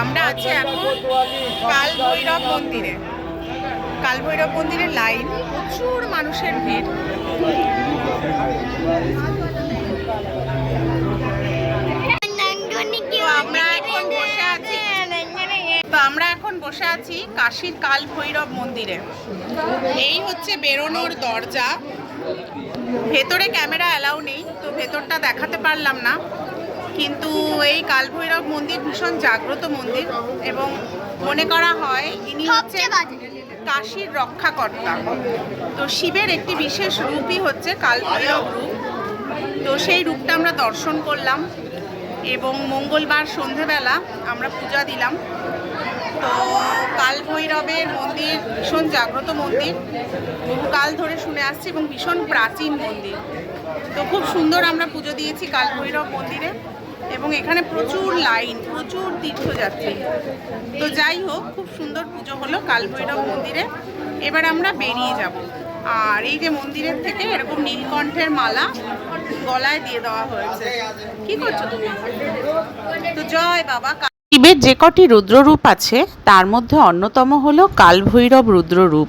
আমরা আছি এখন কাল ভৈরব মন্দিরে। কাল ভৈরব মন্দিরের লাইন প্রচুর মানুষের ভিড়। আমরা এখন বসে আছি। তো আমরা এখন বসে আছি কাশীর কাল ভৈরব মন্দিরে। এই হচ্ছে বেরোনোর দরজা। ভেতরে ক্যামেরা অ্যালাউ নেই। ভেতরটা দেখাতে পারলাম না। কিন্তু এই কালভৈরব মন্দির ভীষণ জাগ্রত মন্দির এবং মনে করা হয় ইনি হচ্ছে কাশীর রক্ষাকর্তা। তো শিবের একটি বিশেষ রূপই হচ্ছে কালভৈরব রূপ। তো সেই রূপটা আমরা দর্শন করলাম এবং মঙ্গলবার সন্ধেবেলা আমরা পূজা দিলাম। তো কাল ভৈরবের মন্দির, ভীষণ জাগ্রত মন্দির। বহুকাল ধরে শুনে আসছি এবং ভীষণ প্রাচীন মন্দির। তো খুব সুন্দর আমরা পুজো দিয়েছি কাল ভৈরব মন্দিরে এবং এখানে প্রচুর লাইন, প্রচুর তীর্থযাত্রী। তো যাই হোক, খুব সুন্দর পুজো হলো কাল ভৈরব মন্দিরে। এবার আমরা বেরিয়ে যাব। আর এই যে মন্দিরের থেকে এরকম নীলকণ্ঠের মালা গলায় দিয়ে দেওয়া হয়েছে। কি করছ তুমি? তো জয় বাবা শিবের যে কটি রুদ্ররূপ আছে, তার মধ্যে অন্যতম হল কালভৈরব রুদ্ররূপ।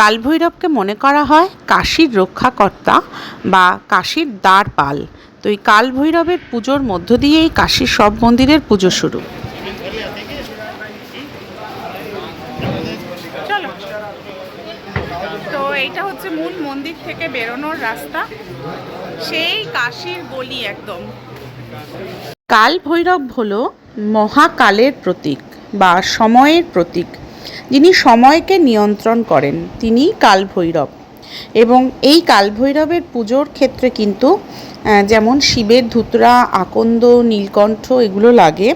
কালভৈরবকে মনে করা হয় কাশীর রক্ষাকর্তা বা কাশীর দ্বারপাল। তো এই কালভৈরবের পুজোর মধ্য দিয়েই কাশীর সব মন্দিরের পুজো শুরু। তো এইটা হচ্ছে মূল মন্দির থেকে বেরোনোর রাস্তা। সেই কাশীর গলি একদম। কাল ভৈরব হল মহাকালের প্রতীক বা সময়ের প্রতীক। যিনি সময়কে নিয়ন্ত্রণ করেন তিনি কাল ভৈরব এবং এই কাল ভৈরবের পুজোর ক্ষেত্রে কিন্তু যেমন শিবের ধুতরা, আকন্দ, নীলকণ্ঠ এগুলো লাগে,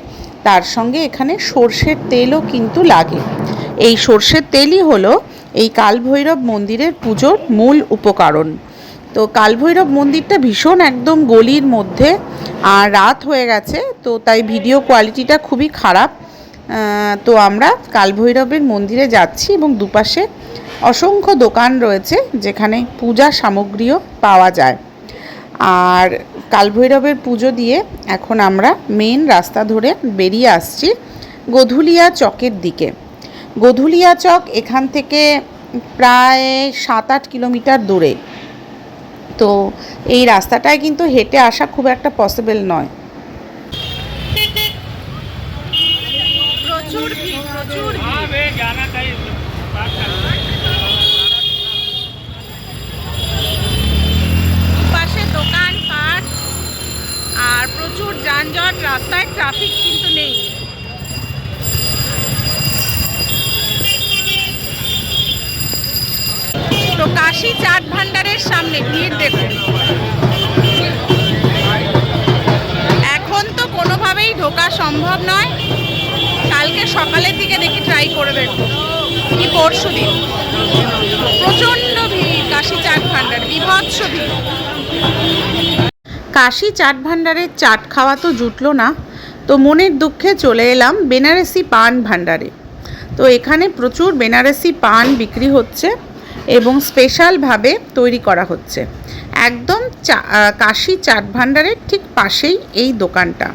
তার সঙ্গে এখানে সর্ষের তেলও কিন্তু লাগে। এই সর্ষের তেলই হলো এই কালভৈরব মন্দিরের পুজোর মূল উপকরণ। তো কালভৈরব মন্দিরটা ভীষণ একদম গলির মধ্যে আর রাত হয়ে গেছে, তো তাই ভিডিও কোয়ালিটিটা খুবই খারাপ। তো আমরা কালভৈরবের মন্দিরে যাচ্ছি এবং দুপাশে অসংখ্য দোকান রয়েছে যেখানে পূজা সামগ্রীও পাওয়া যায়। আর কালভৈরবের পুজো দিয়ে এখন আমরা মেন রাস্তা ধরে বেরিয়ে আসছি গধুলিয়া চকের দিকে। গধুলিয়া চক এখান থেকে প্রায় সাত আট কিলোমিটার দূরে। তো এই রাস্তাটায় কিন্তু হেঁটে আসা খুব একটা পসিবল নয়। দোকান পাট আর প্রচুর যানজট রাস্তায় ট্রাফিক কিন্তু নেই। তো কাশি চাট ভান্ডারের এখন তো কোনোভাবেই ঢোকা সম্ভব নয়। কালকে সকালের দিকে দেখি ট্রাই করে দেখব কি পরশু দিন। প্রচণ্ড ভিড় কাশি চাট ভান্ডার বিভৎস ভিড়। কাশি চাট ভাণ্ডারের চাট খাওয়া তো জুটলো না। তো মনের দুঃখে চলে এলাম বেনারসি পান ভাণ্ডারে। তো এখানে প্রচুর বেনারসি পান বিক্রি হচ্ছে। এবং স্পেশালভাবে তৈরি করা হচ্ছে। একদম চা কাশি চাট ভাণ্ডারের ঠিক পাশেই এই দোকানটা।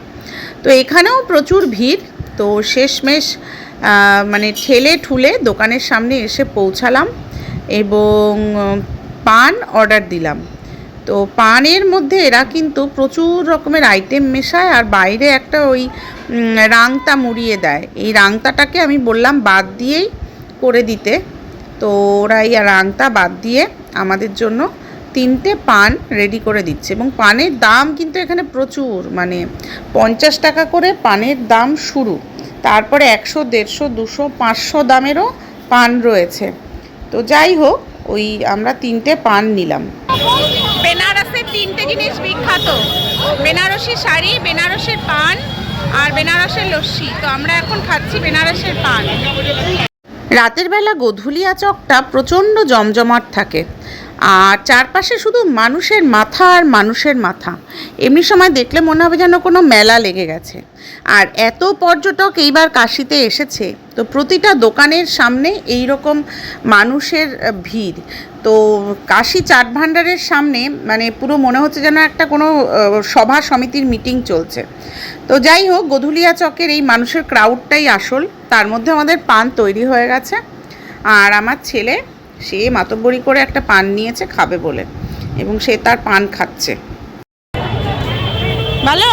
তো এখানেও প্রচুর ভিড়। তো শেষমেশ মানে ঠেলে ঠুলে দোকানের সামনে এসে পৌঁছালাম এবং পান অর্ডার দিলাম। তো পানের মধ্যে এরা কিন্তু প্রচুর রকমের আইটেম মেশায় আর বাইরে একটা ওই রাংতা মুড়িয়ে দেয়। এই রাংতাটাকে আমি বললাম বাদ দিয়েই করে দিতে। তো ওরা এই রাংতা বাদ দিয়ে আমাদের জন্য তিনটে পান রেডি করে দিচ্ছে। এবং পানের দাম কিন্তু এখানে প্রচুর মানে পঞ্চাশ টাকা করে পানের দাম শুরু। তারপরে একশো, দেড়শো, দুশো, পাঁচশো দামেরও পান রয়েছে। তো যাই হোক, ওই আমরা তিনটে পান নিলাম। বেনারসের তিনটে জিনিস বিখ্যাত। বেনারসি শাড়ি, বেনারসের পান আর বেনারসের লস্যি। তো আমরা এখন খাচ্ছি বেনারসের পান। রাতের বেলা গধুলিয়া চকটা প্রচণ্ড জমজমাট থাকে। আর চারপাশে শুধু মানুষের মাথা আর মানুষের মাথা। এমনি সময় দেখলে মনে হবে যেন কোনো মেলা লেগে গেছে। আর এত পর্যটক এইবার কাশিতে এসেছে, তো প্রতিটা দোকানের সামনে এই রকম মানুষের ভিড়। তো কাশি চাট ভাণ্ডারের সামনে মানে পুরো মনে হচ্ছে যেন একটা কোনো সভা সমিতির মিটিং চলছে। তো যাই হোক, গধুলিয়া চকের এই মানুষের ক্রাউডটাই আসল। তার মধ্যে আমাদের পান তৈরি হয়ে গেছে। আর আমার ছেলে সে মাতব্বরি করে একটা পান নিয়েছে, খাবে বলে। এবং সে তার পান খাচ্ছে। ভালো?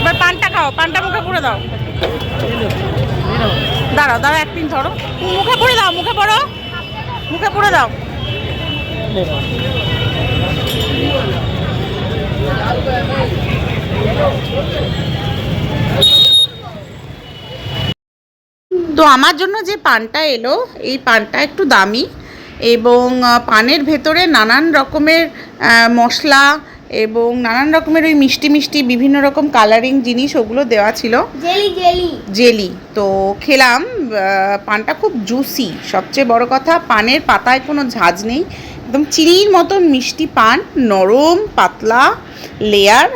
এবার পানটা খাও, পানটা মুখে পুরে দাও। দাঁড়াও দাঁড়াও, এক মিনিট ধরো। মুখে পুরে দাও, মুখে পড়ো। মুখে পুরে দাও। তো আমার জন্য যে পানটা এলো এই পানটা একটু দামি এবং পানের ভেতরে নানান রকমের মশলা এবং নানান রকমের ওই মিষ্টি মিষ্টি বিভিন্ন রকম কালারিং জিনিস ওগুলো দেওয়া ছিল। Jelly jelly. জেলি। তো খেলাম পানটা খুব জুসি সবচেয়ে বড় কথা পানের পাতায় কোনো ঝাঁজ নেই। একদম চিনির মতন মিষ্টি পান নরম পাতলা লেয়ার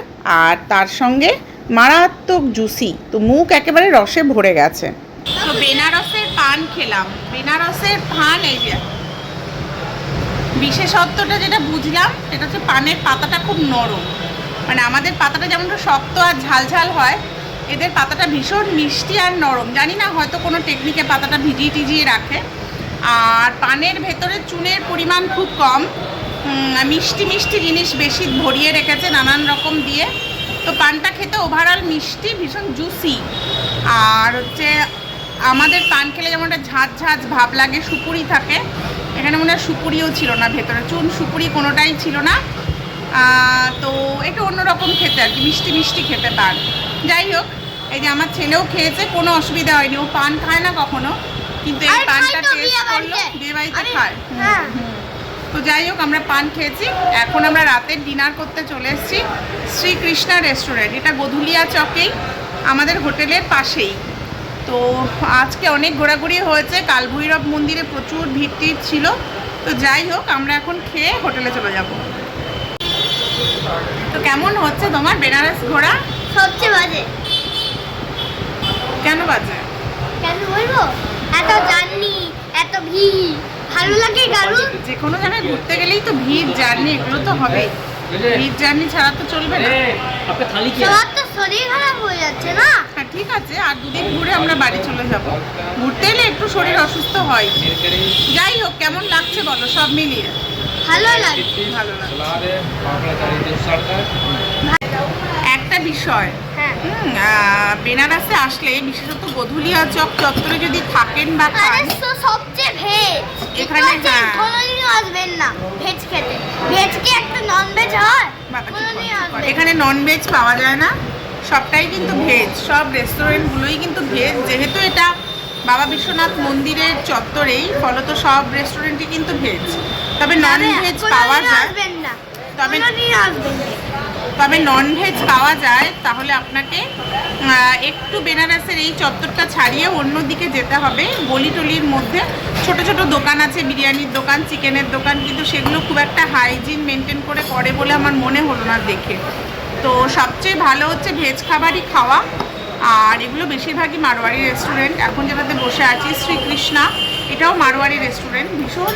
আর তার সঙ্গে মারাত্মক জুসি তো মুখ একেবারে রসে ভরে গেছে। তো বেনারসের পান খেলাম। বেনারসের পান এই যে, বিশেষত্বটা যেটা বুঝলাম, সেটা হচ্ছে পানের পাতাটা খুব নরম। মানে আমাদের পাতাটা যেমন শক্ত আর ঝালঝাল হয়, এদের পাতাটা ভীষণ মিষ্টি আর নরম। জানি না হয়তো কোনো টেকনিকে পাতাটা ভিজিয়ে টিজিয়ে রাখে। আর পানের ভেতরে চুনের পরিমাণ খুব কম। মিষ্টি মিষ্টি জিনিস বেশি ভরিয়ে রেখেছে নানান রকম দিয়ে। তো পানটা খেতে ওভারঅল মিষ্টি, ভীষণ জুসি আর হচ্ছে আমাদের পান খেলে যেমন একটা ঝাঁঝ ঝাঁঝ ভাব লাগে সুপুরি থাকে এখানে মনে হয় সুপুরিও ছিল না ভেতরে চুন সুপুরি কোনোটাই ছিল না। তো একটু অন্যরকম খেতে আর কি মিষ্টি মিষ্টি খেতে পান। যাই হোক এই যে আমার ছেলেও খেয়েছে কোনো অসুবিধা হয়নি ও পান খায় না কখনো কিন্তু এই পানটা টেস্ট করল বাড়িতে। বিয়ে বাড়িতে আরে, খায়। হ্যাঁ। তো যাই হোক আমরা পান খেয়েছি এখন আমরা রাতের ডিনার করতে চলে এসেছি শ্রীকৃষ্ণা রেস্টুরেন্ট এটা গধুলিয়া চকেই আমাদের হোটেলের পাশেই। তো আজকে অনেক ঘোরাঘুরি হয়েছে। কালভৈরব মন্দিরে প্রচুর ভিড় ছিল। তো যাই হোক আমরা এখন খেয়ে হোটেলে চলে যাব। তো কেমন হচ্ছে তোমার বেনারস ঘোরা? সবচেয়ে বাজে। কেন বাজে? কেন বলব? এত জার্নি এত ভিড়। ভালো লাগে কারণ যে কোনো জায়গায় ঘুরতে গেলেই তো ভিড় জার্নি এগুলো তো হবে। ভিড় জার্নি ছাড়া তো চলবে না। সবার তো শরীর খারাপ হয়ে যাচ্ছে না? ঠিক আছে আর দুদিন ঘুরে আমরা বাড়ি চলে যাব। ঘুরতে এলে একটু শরীর অসুস্থ হয়। যাই হোক কেমন লাগছে বলো সব মিলিয়ে? ভালো লাগছে। একটা বিষয়। হ্যাঁ। বেনারসে আসলে বিশেষত গধুলিয়া চক চত্বরে যদি থাকেন বা সবচেয়ে ভেজ। হ্যাঁ। না ভেজ কি একটা নন ভেজ হয় এখানে নন ভেজ পাওয়া যায় না। সবটাই কিন্তু ভেজ সব রেস্টুরেন্টগুলোই কিন্তু ভেজ। যেহেতু এটা বাবা বিশ্বনাথ মন্দিরের চত্বরেই ফলত সব রেস্টুরেন্টই কিন্তু ভেজ। তবে নন ভেজ পাওয়া যায়। আসবেন না। তবে তবে নন ভেজ পাওয়া যায়। তাহলে আপনাকে একটু বেনারসের এই চত্বরটা ছাড়িয়ে অন্য দিকে যেতে হবে। গলি টলির মধ্যে ছোট ছোট দোকান আছে বিরিয়ানির দোকান চিকেনের দোকান কিন্তু সেগুলো খুব একটা হাইজিন মেনটেন করে করে বলে আমার মনে হলো না দেখে। তো সবচেয়ে ভালো হচ্ছে ভেজ খাবারই খাওয়া। আর এগুলো বেশিরভাগই মারোয়ারি রেস্টুরেন্ট এখন যেটাতে বসে আছি, শ্রীকৃষ্ণা। এটাও মারোয়ারি রেস্টুরেন্ট ভীষণ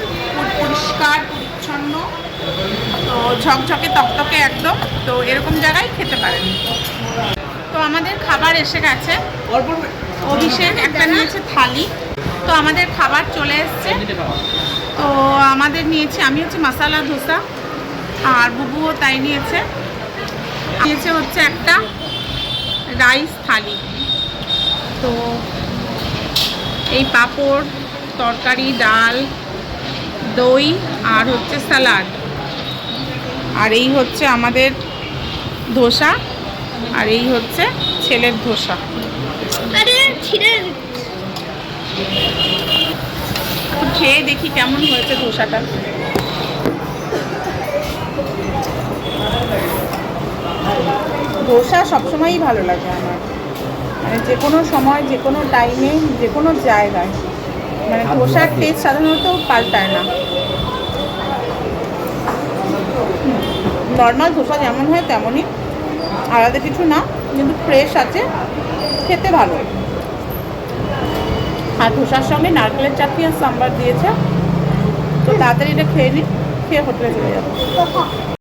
পরিষ্কার, পরিচ্ছন্ন। তো ঝকঝকে, তকতকে একদম। তো এরকম জায়গায় খেতে পারেন। তো আমাদের খাবার এসে গেছে। অভিষেক একটা নিয়েছে থালি। তো আমাদের খাবার চলে এসছে। তো আমাদের নিয়েছে, আমি হচ্ছে মশালা, ধোসা। আর বুবুও তাই নিয়েছে। নিয়েছে হচ্ছে একটা রাইস থালি। তো এই পাঁপড় তরকারি ডাল দই আর হচ্ছে স্যালাড। আর এই হচ্ছে আমাদের ধোসা আর এই হচ্ছে ছেলের ধোসা। খেয়ে দেখি কেমন হয়েছে ধোসাটা। ধোসা সবসময়ই ভালো লাগে আমার। মানে যে কোনো সময় যে কোনো টাইমে যে কোনো জায়গায় মানে ধোসার টেস্ট সাধারণত পাল্টায় না। নর্মাল ধোসা যেমন হয় তেমনই। আলাদা কিছু না কিন্তু ফ্রেশ আছে খেতে ভালো। আর ধোসার সঙ্গে নারকেলের চাটনি আর সাম্বার দিয়েছে। তো তাড়াতাড়ি এটা খেয়ে নিই খেয়ে হোটেলে চলে যাব।